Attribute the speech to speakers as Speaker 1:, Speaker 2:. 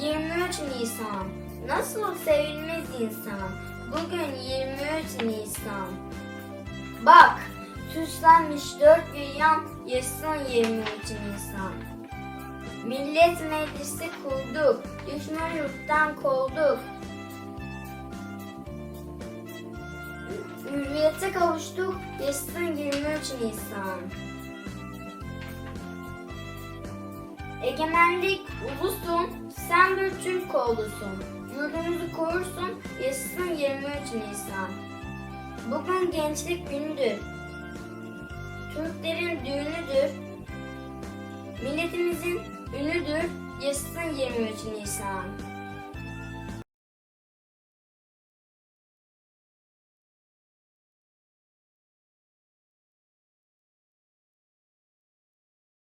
Speaker 1: 23 Nisan. Nasıl sevilmez insan. Bugün 23 Nisan. Bak, süslenmiş dört bir yan, yaşasın 23 Nisan. Millet meclisi kurduk, düşman yurttan kovduk. Hürriyete kavuştuk, yaşasın 23 Nisan. Egemenlik ulusun, sen bir Türk oğlusun. Yurdumuzu korursun, yaşasın 23 Nisan. Bugün gençlik günüdür. Türklerin düğünüdür. Milletimizin ünüdür, yaşasın 23 Nisan.